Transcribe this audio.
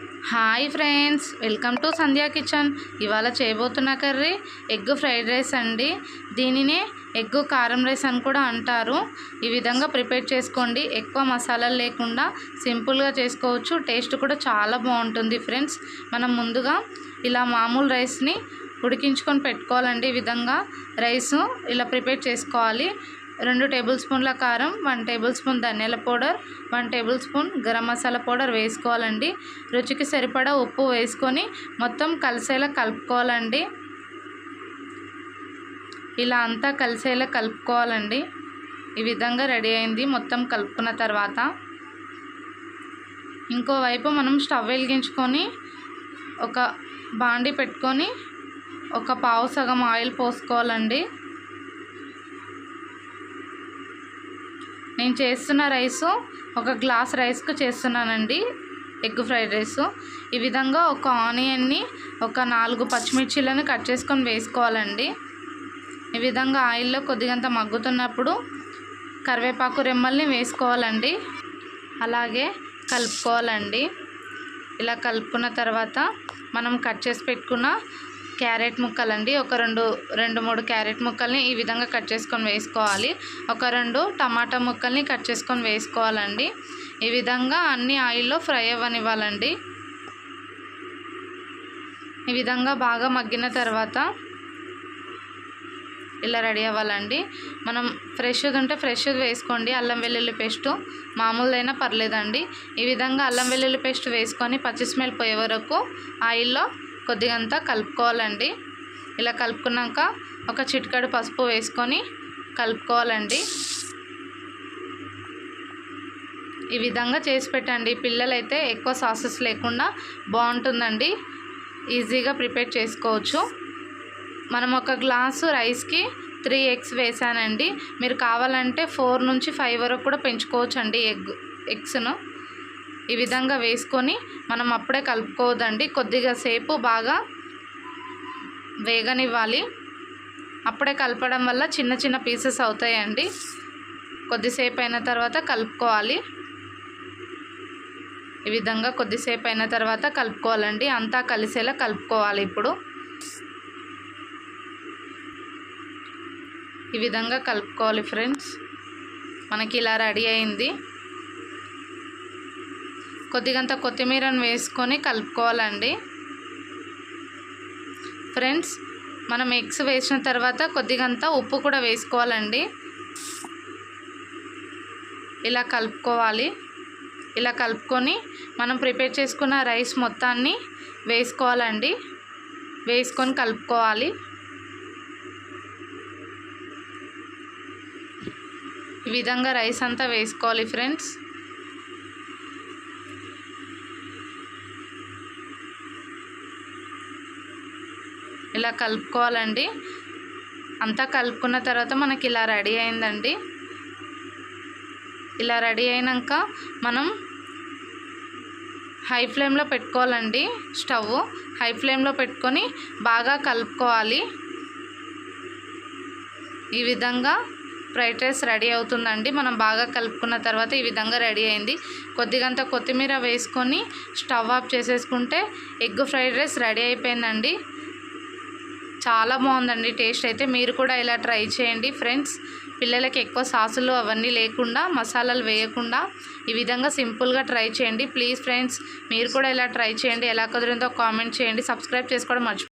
Hi friends welcome to Sandhya kitchen. ఇవాళ చేయబోతున్న curry egg fried rice అండి. దీనినే ఎగ్ కారం రైస్ అని కూడా అంటారు. ఈ విధంగా ప్రిపేర్ చేసుకోండి. ఎక్కువ మసాలాలు లేకుండా సింపుల్గా చేసుకోవచ్చు. టేస్ట్ కూడా చాలా బాగుంటుంది ఫ్రెండ్స్. మనం ముందుగా ఇలా మామూలు రైస్ని ఉడికించుకొని పెట్టుకోవాలండి. ఈ విధంగా రైస్ ఇలా ప్రిపేర్ చేసుకోవాలి. రెండు టేబుల్ స్పూన్ల కారం వన్ టేబుల్ స్పూన్ ధనియాల powder one tablespoon garam masala powder వేసుకోవాలండి. రుచికి సరిపడా ఉప్పు వేసుకొని మొత్తం కలిసేలా కలుపుకోవాలండి. ఇలా అంతా కలిసేలా కలుపుకోవాలండి. ఈ విధంగా రెడీ అయింది మొత్తం కలుపుకున్న తర్వాత. ఇంకోవైపు మనం స్టవ్ వెలిగించుకొని ఒక బాండి పెట్టుకొని ఒక పావు సగం ఆయిల్ పోసుకోవాలండి. నేను చేస్తున్న రైసు ఒక గ్లాస్ రైస్కు చేస్తున్నానండి. Egg fried rice. ఈ విధంగా ఒక ఆనియన్ని ఒక నాలుగు పచ్చిమిర్చీలను కట్ చేసుకొని వేసుకోవాలండి. ఈ విధంగా ఆయిల్లో కొద్దిగంత మగ్గుతున్నప్పుడు కరివేపాకు రెమ్మల్ని వేసుకోవాలండి. అలాగే కలుపుకోవాలండి. ఇలా కలుపుకున్న తర్వాత మనం కట్ చేసి పెట్టుకున్న క్యారెట్ ముక్కలండి. ఒక రెండు రెండు మూడు క్యారెట్ ముక్కల్ని ఈ విధంగా కట్ చేసుకొని వేసుకోవాలి. ఒక రెండు టమాటా ముక్కల్ని కట్ చేసుకొని వేసుకోవాలండి. ఈ విధంగా అన్ని ఆయిల్లో ఫ్రై అవ్వనివ్వాలండి. ఈ విధంగా బాగా మగ్గిన తర్వాత ఇలా రెడీ అవ్వాలండి. మనం ఫ్రెష్ది ఉంటే ఫ్రెష్ది వేసుకోండి. అల్లం వెల్లుల్లి పేస్టు మామూలుదైనా పర్లేదండి. ఈ విధంగా అల్లం వెల్లుల్లి పేస్ట్ వేసుకొని పచ్చి స్మెల్ పోయే వరకు ఆయిల్లో కొద్దిగంత కలుపుకోవాలండి. ఇలా కలుపుకున్నాక ఒక చిటికడు పసుపు వేసుకొని కలుపుకోవాలండి. ఈ విధంగా చేసి పెట్టండి. పిల్లలైతే ఎక్కువ సాసెస్ లేకుండా బాగుంటుందండి. ఈజీగా ప్రిపేర్ చేసుకోవచ్చు. మనం ఒక గ్లాసు రైస్కి త్రీ ఎగ్స్ వేసానండి. మీరు కావాలంటే ఫోర్ నుంచి ఫైవ్ వరకు కూడా పెంచుకోవచ్చు అండి ఎగ్ ఎగ్స్ను. ఈ విధంగా వేసుకొని మనం అప్పుడే కలుపుకోవద్దండి. కొద్దిగా సేపు బాగా వేగనివ్వాలి. అప్పుడే కలపడం వల్ల చిన్న చిన్న పీసెస్ అవుతాయండి. కొద్దిసేపు అయిన తర్వాత కలుపుకోవాలి. ఈ విధంగా కొద్దిసేపు అయిన తర్వాత కలుపుకోవాలండి. అంతా కలిసేలా కలుపుకోవాలి ఇప్పుడు. ఈ విధంగా కలుపుకోవాలి ఫ్రెండ్స్. మనకి ఇలా రెడీ అయింది. కొద్దిగంత కొత్తిమీరను వేసుకొని కలుపుకోవాలండి. ఫ్రెండ్స్ మనం ఎగ్స్ వేసిన తర్వాత కొద్దిగంత ఉప్పు కూడా వేసుకోవాలండి. ఇలా కలుపుకోవాలి. ఇలా కలుపుకొని మనం ప్రిపేర్ చేసుకున్న రైస్ మొత్తాన్ని వేసుకోవాలండి. వేసుకొని కలుపుకోవాలి. ఈ విధంగా రైస్ అంతా వేసుకోవాలి ఫ్రెండ్స్. ఇలా కలుపుకోవాలండి. అంతా కలుపుకున్న తర్వాత మనకి ఇలా రెడీ అయిందండి. ఇలా రెడీ అయినాక మనం హై ఫ్లేమ్లో పెట్టుకోవాలండి స్టవ్. హై ఫ్లేమ్లో పెట్టుకొని బాగా కలుపుకోవాలి. ఈ విధంగా ఫ్రైడ్ రైస్ రెడీ అవుతుందండి. మనం బాగా కలుపుకున్న తర్వాత ఈ విధంగా రెడీ అయింది. కొద్దిగంత కొత్తిమీర వేసుకొని స్టవ్ ఆఫ్ చేసేసుకుంటే ఎగ్ ఫ్రైడ్ రైస్ రెడీ అయిపోయిందండి. చాలా బాగుందండి. టేస్ట్ అయితే మీరు కూడా ఇలా ట్రై చేయండి ఫ్రెండ్స్. పిల్లలకి ఎక్కువ సాసులు అవన్నీ లేకుండా మసాలాలు వేయకుండా ఈ విధంగా సింపుల్గా ట్రై చేయండి. ప్లీజ్ ఫ్రెండ్స్ మీరు కూడా ఇలా ట్రై చేయండి. ఎలా కుదిరిందో కామెంట్ చేయండి. సబ్స్క్రైబ్ చేసుకోవడం మర్చిపో